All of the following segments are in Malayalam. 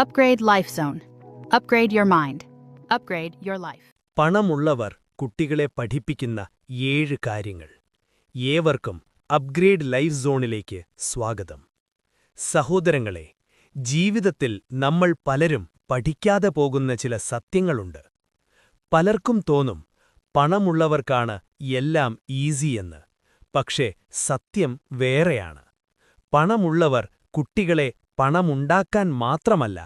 Upgrade Life Zone. Upgrade your mind. Upgrade your life. പണമുള്ളവർ കുട്ടികളെ പഠിപ്പിക്കുന്ന ഏഴ് കാര്യങ്ങൾ ഏവർക്കും അപ്ഗ്രേഡ് ലൈഫ് സോണിലേക്ക് സ്വാഗതം സഹോദരങ്ങളെ ജീവിതത്തിൽ നമ്മൾ പലരും പഠിക്കാതെ പോകുന്ന ചില സത്യങ്ങളുണ്ട് പലർക്കും തോന്നും പണമുള്ളവർക്കാണ് എല്ലാം ഈസിയെന്ന് പക്ഷേ സത്യം വേറെയാണ് പണമുള്ളവർ കുട്ടികളെ പണമുണ്ടാക്കാൻ മാത്രമല്ല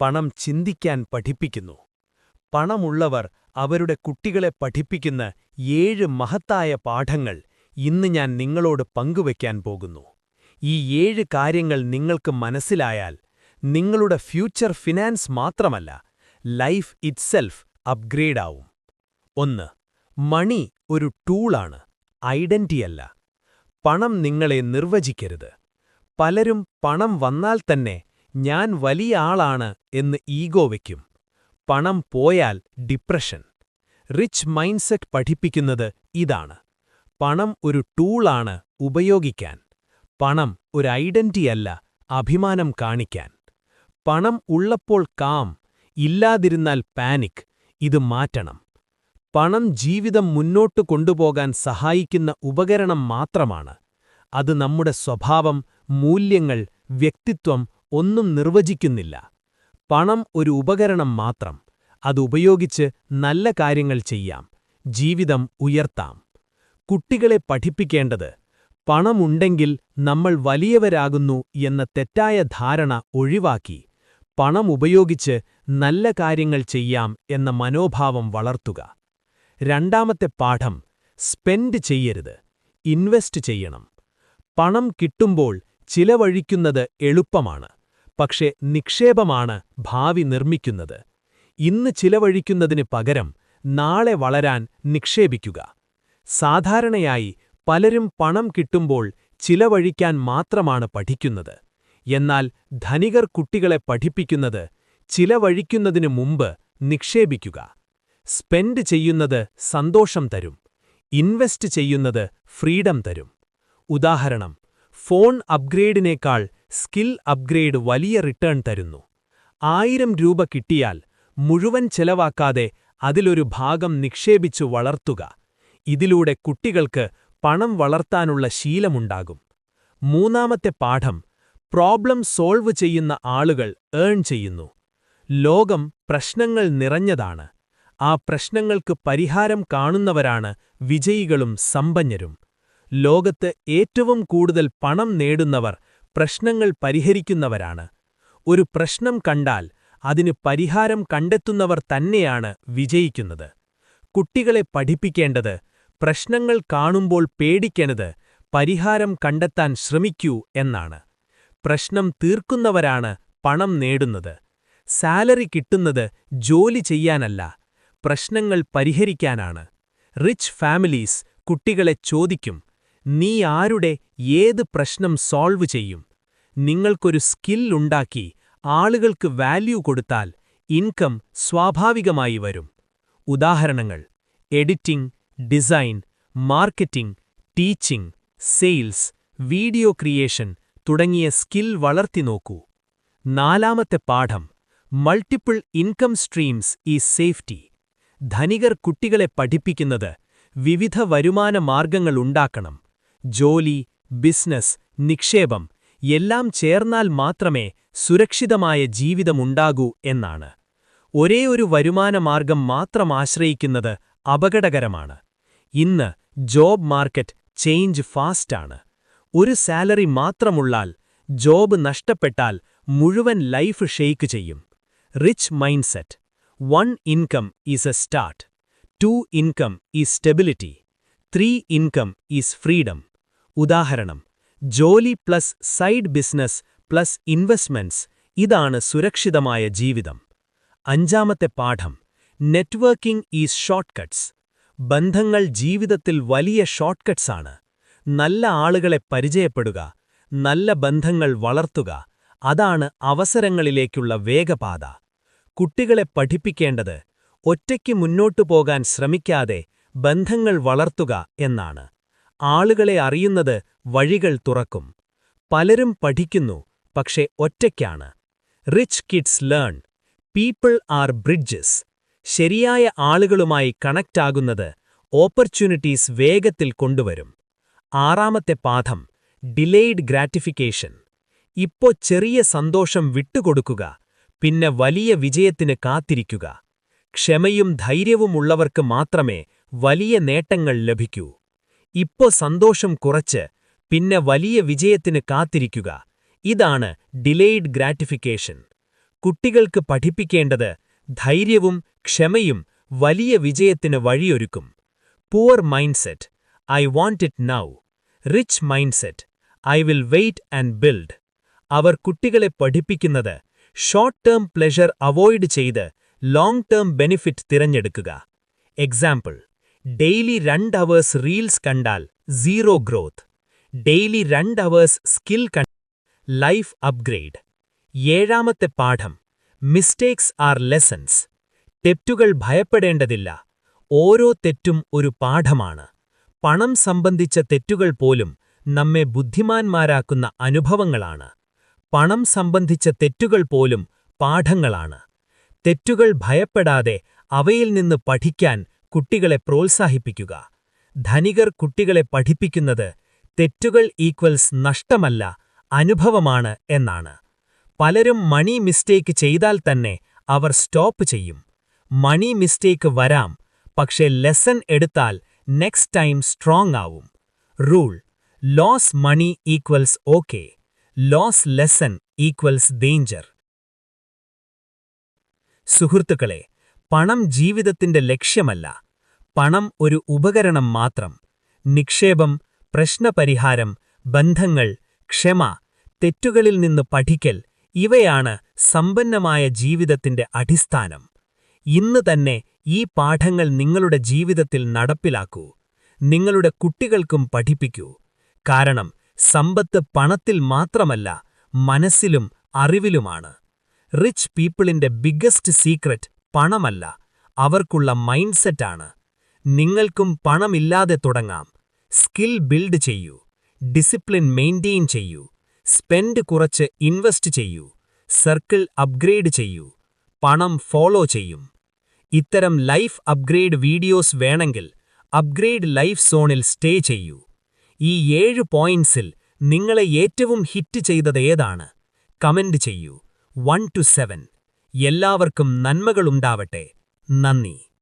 പണം ചിന്തിക്കാൻ പഠിപ്പിക്കുന്നു. പണമുള്ളവർ അവരുടെ കുട്ടികളെ പഠിപ്പിക്കുന്ന ഏഴ് മഹത്തായ പാഠങ്ങൾ ഇന്ന് ഞാൻ നിങ്ങളോട് പങ്കുവയ്ക്കാൻ പോകുന്നു. ഈ ഏഴ് കാര്യങ്ങൾ നിങ്ങൾക്ക് മനസ്സിലായാൽ നിങ്ങളുടെ ഫ്യൂച്ചർ ഫിനാൻസ് മാത്രമല്ല ലൈഫ് ഇറ്റ്സെൽഫ് അപ്ഗ്രേഡാവും. ഒന്ന് മണി ഒരു ടൂളാണ് ഐഡന്റിയല്ല പണം നിങ്ങളെ നിർവചിക്കരുത്. പലരും പണം വന്നാൽ തന്നെ ഞാൻ വലിയ ആളാണ് എന്ന് ഈഗോ വയ്ക്കും പണം പോയാൽ ഡിപ്രഷൻ. റിച്ച് മൈൻഡ്സെറ്റ് പഠിപ്പിക്കുന്നത് ഇതാണ്. പണം ഒരു ടൂളാണ് ഉപയോഗിക്കാൻ. പണം ഒരു ഐഡന്റിയല്ല അഭിമാനം കാണിക്കാൻ. പണം ഉള്ളപ്പോൾ കാം ഇല്ലാതിരുന്നാൽ പാനിക് ഇത് മാറ്റണം. പണം ജീവിതം മുന്നോട്ട് കൊണ്ടുപോകാൻ സഹായിക്കുന്ന ഉപകരണം മാത്രമാണ്. അത് നമ്മുടെ സ്വഭാവം മൂല്യങ്ങൾ വ്യക്തിത്വം ഒന്നും നിർവചിക്കുന്നില്ല. പണം ഒരു ഉപകരണം മാത്രം. അതുപയോഗിച്ച് നല്ല കാര്യങ്ങൾ ചെയ്യാം. ജീവിതം ഉയർത്താം. കുട്ടികളെ പഠിപ്പിക്കേണ്ടത് പണമുണ്ടെങ്കിൽ നമ്മൾ വലിയവരാകുന്നു എന്ന തെറ്റായ ധാരണ ഒഴിവാക്കി പണം ഉപയോഗിച്ച് നല്ല കാര്യങ്ങൾ ചെയ്യാം എന്ന മനോഭാവം വളർത്തുക. രണ്ടാമത്തെ പാഠം സ്പെൻഡ് ചെയ്യരുത് ഇൻവെസ്റ്റ് ചെയ്യണം. പണം കിട്ടുമ്പോൾ ചിലവഴിക്കുന്നത് എളുപ്പമാണ് പക്ഷേ നിക്ഷേപമാണ് ഭാവി നിർമ്മിക്കുന്നത്. ഇന്ന് ചിലവഴിക്കുന്നതിന് പകരം നാളെ വളരാൻ നിക്ഷേപിക്കുക. സാധാരണയായി പലരും പണം കിട്ടുമ്പോൾ ചിലവഴിക്കാൻ മാത്രമാണ് പഠിക്കുന്നത്. എന്നാൽ ധനികർ കുട്ടികളെ പഠിപ്പിക്കുന്നത് ചിലവഴിക്കുന്നതിനു മുമ്പ് നിക്ഷേപിക്കുക. സ്പെൻഡ് ചെയ്യുന്നത് സന്തോഷം തരും. ഇൻവെസ്റ്റ് ചെയ്യുന്നത് ഫ്രീഡം തരും. ഉദാഹരണം ഫോൺ അപ്ഗ്രേഡിനേക്കാൾ സ്കിൽ അപ്ഗ്രേഡ് വലിയ റിട്ടേൺ തരുന്നു. ആയിരം രൂപ കിട്ടിയാൽ മുഴുവൻ ചെലവാക്കാതെ അതിലൊരു ഭാഗം നിക്ഷേപിച്ചു വളർത്തുക. ഇതിലൂടെ കുട്ടികൾക്ക് പണം വളർത്താനുള്ള ശീലമുണ്ടാകും. മൂന്നാമത്തെ പാഠം പ്രോബ്ലം സോൾവ് ചെയ്യുന്ന ആളുകൾ ഏൺ ചെയ്യുന്നു. ലോകം പ്രശ്നങ്ങൾ നിറഞ്ഞതാണ്. ആ പ്രശ്നങ്ങൾക്ക് പരിഹാരം കാണുന്നവരാണ് വിജയികളും സമ്പന്നരും. ലോകത്ത് ഏറ്റവും കൂടുതൽ പണം നേടുന്നവർ പ്രശ്നങ്ങൾ പരിഹരിക്കുന്നവരാണ്. ഒരു പ്രശ്നം കണ്ടാൽ അതിന് പരിഹാരം കണ്ടെത്തുന്നവർ തന്നെയാണ് വിജയിക്കുന്നത്. കുട്ടികളെ പഠിപ്പിക്കേണ്ടത് പ്രശ്നങ്ങൾ കാണുമ്പോൾ പേടിക്കണത് പരിഹാരം കണ്ടെത്താൻ ശ്രമിക്കൂ എന്നാണ്. പ്രശ്നം തീർക്കുന്നവരാണ് പണം നേടുന്നത്. സാലറി കിട്ടുന്നത് ജോലി ചെയ്യാനല്ല പ്രശ്നങ്ങൾ പരിഹരിക്കാനാണ്. റിച്ച് ഫാമിലീസ് കുട്ടികളെ ചോദിക്കും നീ ആരുടെ ഏത് പ്രശ്നം സോൾവ് ചെയ്യും? നിങ്ങൾക്കൊരു സ്കിൽ ഉണ്ടാക്കി ആളുകൾക്ക് വാല്യൂ കൊടുത്താൽ ഇൻകം സ്വാഭാവികമായി വരും. ഉദാഹരണങ്ങൾ editing design marketing teaching sales video creation തുടങ്ങിയ സ്കിൽ വളർത്തി നോക്കൂ. നാലാമത്തെ പാഠം മൾട്ടിപ്പിൾ ഇൻകം സ്ട്രീംസ് ഈ സേഫ്റ്റി. ധനികർ കുട്ടികളെ പഠിപ്പിക്കുന്നത് വിവിധ വരുമാന മാർഗങ്ങൾ ഉണ്ടാക്കണം. ജോലി ബിസിനസ് നിക്ഷേപം എല്ലാം ചേർന്നാൽ മാത്രമേ സുരക്ഷിതമായ ജീവിതമുണ്ടാകൂ എന്നാണ്. ഒരേയൊരു വരുമാനമാർഗം മാത്രം ആശ്രയിക്കുന്നത് അപകടകരമാണ്. ഇന്ന് ജോബ് മാർക്കറ്റ് ചേഞ്ച് ഫാസ്റ്റാണ്. ഒരു സാലറി മാത്രമുള്ളാൽ ജോബ് നഷ്ടപ്പെട്ടാൽ മുഴുവൻ ലൈഫ് ഷെയ്ക്ക് ചെയ്യും. Rich mindset. One income is a start. Two income is stability. Three income is freedom. ഉദാഹരണം ജോലി plus side business plus investments ഇതാണ് സുരക്ഷിതമായ ജീവിതം. അഞ്ചാമത്തെ പാഠം നെറ്റ്വർക്കിംഗ് ഈസ് ഷോർട്ട്കട്ട്സ്. ബന്ധങ്ങൾ ജീവിതത്തിൽ വലിയ ഷോർട്ട്കട്ട്സാണ് നല്ല ആളുകളെ പരിചയപ്പെടുക നല്ല ബന്ധങ്ങൾ വളർത്തുക അതാണ് അവസരങ്ങളിലേക്കുള്ള വേഗപാത. കുട്ടികളെ പഠിപ്പിക്കേണ്ടത് ഒറ്റയ്ക്ക് മുന്നോട്ടു പോകാൻ ശ്രമിക്കാതെ ബന്ധങ്ങൾ വളർത്തുക എന്നാണ്. ആളുകളെ അറിയുന്നത് വഴികൾ തുറക്കും. പലരും പഠിക്കുന്നു പക്ഷേ ഒറ്റയ്ക്കാണ്. Rich kids learn people are bridges ശരിയായ ആളുകളുമായി കണക്റ്റാകുന്നത് ഓപ്പർച്യൂണിറ്റീസ് വേഗത്തിൽ കൊണ്ടുവരും. ആറാമത്തെ പാഠം ഡിലേയ്ഡ് ഗ്രാറ്റിഫിക്കേഷൻ ഇപ്പോ ചെറിയ സന്തോഷം വിട്ടുകൊടുക്കുക പിന്നെ വലിയ വിജയത്തിന് കാത്തിരിക്കുക. ക്ഷമയും ധൈര്യവുമുള്ളവർക്ക് മാത്രമേ വലിയ നേട്ടങ്ങൾ ലഭിക്കൂ. ഇപ്പോ സന്തോഷം കുറച്ച് പിന്നെ വലിയ വിജയത്തിന് കാത്തിരിക്കുക. ഇതാണ് ഡിലേയ്ഡ് ഗ്രാറ്റിഫിക്കേഷൻ. കുട്ടികൾക്ക് പഠിപ്പിക്കേണ്ടത് ധൈര്യവും ക്ഷമയും വലിയ വിജയത്തിന് വഴിയൊരുക്കും. Mind mindset I want it now rich mindset I will wait and build അവർ കുട്ടികളെ പഠിപ്പിക്കുന്നത് ഷോർട്ട് ടേം പ്ലെഷർ അവോയ്ഡ് ചെയ്ത് ലോങ് ടേം ബെനിഫിറ്റ് തിരഞ്ഞെടുക്കുക. എക്സാമ്പിൾ ഡെയിലി രണ്ട് അവേഴ്സ് റീൽസ് കണ്ടാൽ സീറോ ഗ്രോത്ത്. ഡെയിലി രണ്ട് അവേഴ്സ് സ്കിൽ കണ്ട ലൈഫ് അപ്ഗ്രേഡ്. ഏഴാമത്തെ പാഠം മിസ്റ്റേക്സ് ആർ ലെസൺസ്. തെറ്റുകൾ ഭയപ്പെടേണ്ടതില്ല. ഓരോ തെറ്റും ഒരു പാഠമാണ്. പണം സംബന്ധിച്ച തെറ്റുകൾ പോലും നമ്മെ ബുദ്ധിമാന്മാരാക്കുന്ന അനുഭവങ്ങളാണ്. പണം സംബന്ധിച്ച തെറ്റുകൾ പോലും പാഠങ്ങളാണ്. തെറ്റുകൾ ഭയപ്പെടാതെ അവയിൽ നിന്ന് പഠിക്കാൻ കുട്ടികളെ പ്രോത്സാഹിപ്പിക്കുക. ധനികർ കുട്ടികളെ പഠിപ്പിക്കുന്നത് തെറ്റുകൾ ഈക്വൽസ് നഷ്ടമല്ല അനുഭവമാണ് എന്നാണ്. പലരും മണി മിസ്റ്റേക്ക് ചെയ്താൽ തന്നെ അവർ സ്റ്റോപ്പ് ചെയ്യും. മണി മിസ്റ്റേക്ക് വരാം പക്ഷേ ലെസൺ എടുത്താൽ നെക്സ്റ്റ് ടൈം സ്ട്രോങ് ആവും. Rule loss money equals okay loss lesson equals danger സുഹൃത്തുക്കളെ പണം ജീവിതത്തിന്റെ ലക്ഷ്യമല്ല പണം ഒരു ഉപകരണം മാത്രം. നിക്ഷേപം പ്രശ്നപരിഹാരം ബന്ധങ്ങൾ ക്ഷമ തെറ്റുകളിൽ നിന്ന് പഠിക്കൽ ഇവയാണ് സമ്പന്നമായ ജീവിതത്തിന്റെ അടിസ്ഥാനം. ഇന്ന് തന്നെ ഈ പാഠങ്ങൾ നിങ്ങളുടെ ജീവിതത്തിൽ നടപ്പിലാക്കൂ. നിങ്ങളുടെ കുട്ടികൾക്കും പഠിപ്പിക്കൂ. കാരണം സമ്പത്ത് പണത്തിൽ മാത്രമല്ല മനസ്സിലും അറിവിലുമാണ്. റിച്ച് പീപ്പിളിന്റെ ബിഗ്ഗസ്റ്റ് സീക്രറ്റ് പണമല്ല അവർക്കുള്ള മൈൻഡ്സെറ്റാണ്. നിങ്ങൾക്കും പണമില്ലാതെ തുടങ്ങാം. സ്കിൽ ബിൽഡ് ചെയ്യൂ. ഡിസിപ്ലിൻ മെയിന്റെയിൻ ചെയ്യൂ. സ്പെൻഡ് കുറച്ച് ഇൻവെസ്റ്റ് ചെയ്യൂ. സർക്കിൾ അപ്ഗ്രേഡ് ചെയ്യൂ. പണം ഫോളോ ചെയ്യും. ഇത്തരം ലൈഫ് അപ്ഗ്രേഡ് വീഡിയോസ് വേണമെങ്കിൽ അപ്ഗ്രേഡ് ലൈഫ് സോണിൽ സ്റ്റേ ചെയ്യൂ. ഈ ഏഴ് പോയിന്റ്സിൽ നിങ്ങളെ ഏറ്റവും ഹിറ്റ് ചെയ്തത് ഏതാണ്? കമന്റ് ചെയ്യൂ. One two seven. എല്ലാവർക്കും നന്മകളുണ്ടാവട്ടെ. നന്ദി.